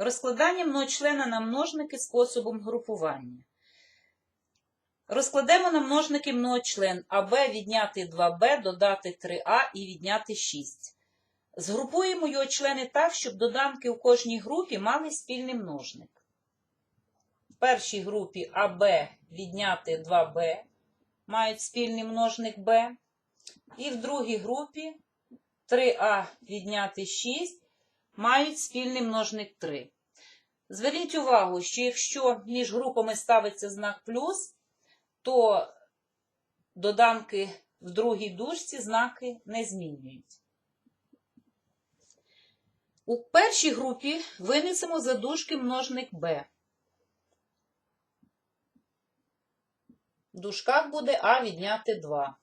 Розкладання многочлена на множники способом групування. Розкладемо на множники многочлен АБ відняти 2Б, додати 3А і відняти 6. Згрупуємо його члени так, щоб доданки у кожній групі мали спільний множник. В першій групі АБ відняти 2Б мають спільний множник Б. І в другій групі 3А відняти 6 мають спільний множник 3. Зверніть увагу, що якщо між групами ставиться знак плюс, то доданки в другій дужці знаки не змінюють. У першій групі винесемо за дужки множник b. В дужках буде А відняти 2.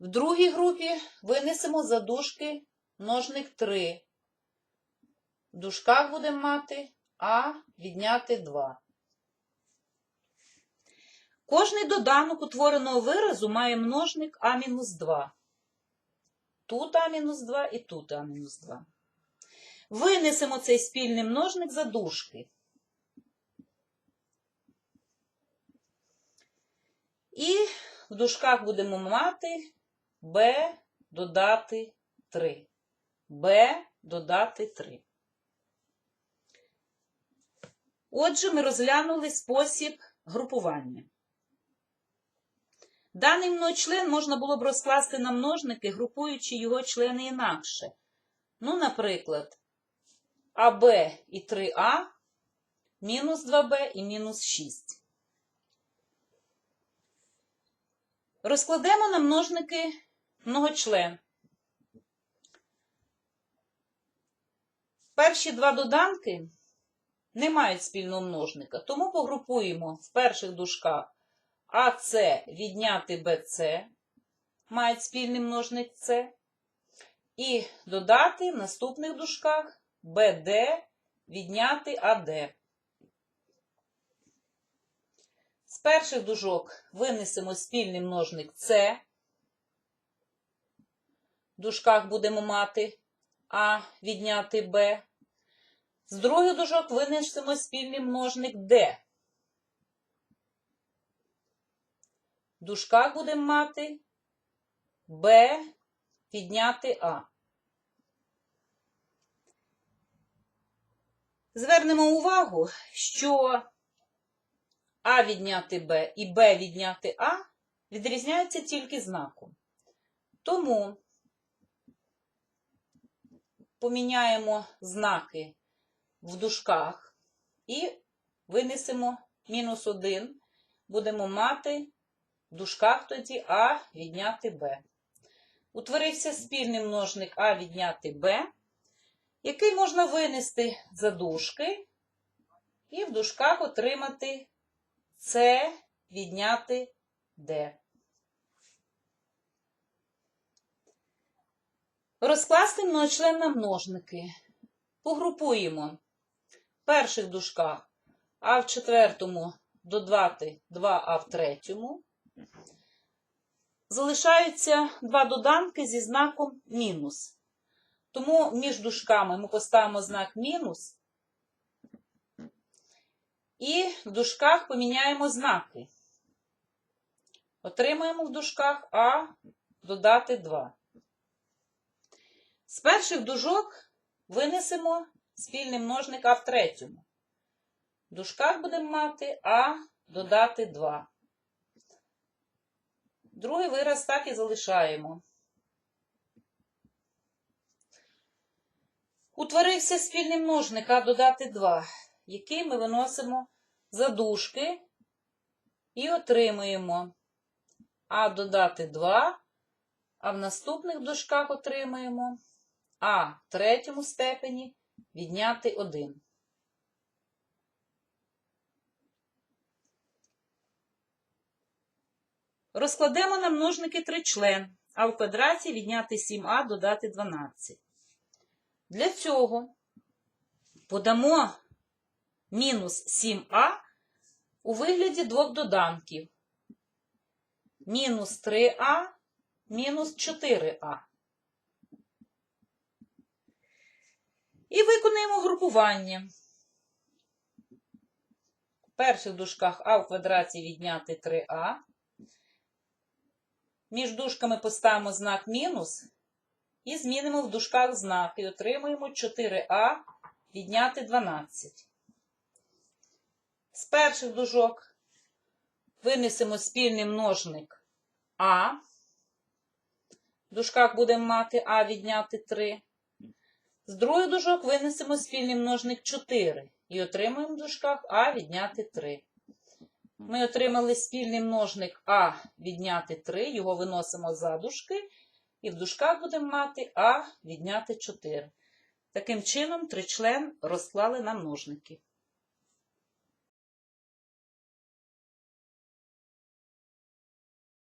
В другій групі винесемо за дужки множник 3. В дужках будемо мати А відняти 2. Кожний доданок утвореного виразу має множник А-2. Тут А-2 і тут А-2. Винесемо цей спільний множник за дужки. І в дужках будемо мати b додати 3. b додати 3. Отже, ми розглянули спосіб групування. Даний многочлен можна було б розкласти на множники, групуючи його члени інакше. Ну, наприклад, АБ і 3А, мінус 2Б і мінус 6. Розкладемо на множники многочлен. Перші два доданки не мають спільного множника, тому погрупуємо в перших дужках АС відняти БЦ, мають спільний множник С, і додати в наступних дужках БД відняти АД. З перших дужок винесемо спільний множник С. В дужках будемо мати А відняти Б. З других дужок винесемо спільний множник Д. В дужках будемо мати Б підняти А. Звернемо увагу, що А відняти Б і Б відняти А відрізняються тільки знаком. Тому поміняємо знаки в дужках і винесемо мінус 1, будемо мати в дужках тоді А відняти Б. Утворився спільний множник А відняти Б, який можна винести за дужки і в дужках отримати С відняти Д. Розкласти многочлен на множники. Погрупуємо перших дужках А в четвертому додати 2А в третьому. Залишаються два доданки зі знаком мінус. Тому між дужками ми поставимо знак мінус. І в дужках поміняємо знаки. Отримаємо в дужках А додати 2. З перших дужок винесемо спільний множник А в третьому. В дужках будемо мати А додати 2. Другий вираз так і залишаємо. Утворився спільний множник А додати 2, який ми виносимо за дужки і отримуємо А додати 2, а в наступних дужках отримаємо А в третьому степені відняти 1. Розкладемо на множники тричлен, а в квадраті відняти 7а додати 12. Для цього подамо мінус 7а у вигляді двох доданків. Мінус 3а, мінус 4а. І виконуємо групування. В перших дужках а в квадраті відняти 3а. Між дужками поставимо знак мінус і змінимо в дужках знак і отримуємо 4а відняти 12. З перших дужок винесемо спільний множник а. В дужках будемо мати а відняти 3. З других дужок винесемо спільний множник 4 і отримаємо в дужках а відняти 3. Ми отримали спільний множник а відняти 3, його виносимо за дужки, і в дужках будемо мати а відняти 4. Таким чином, тричлен розклали на множники.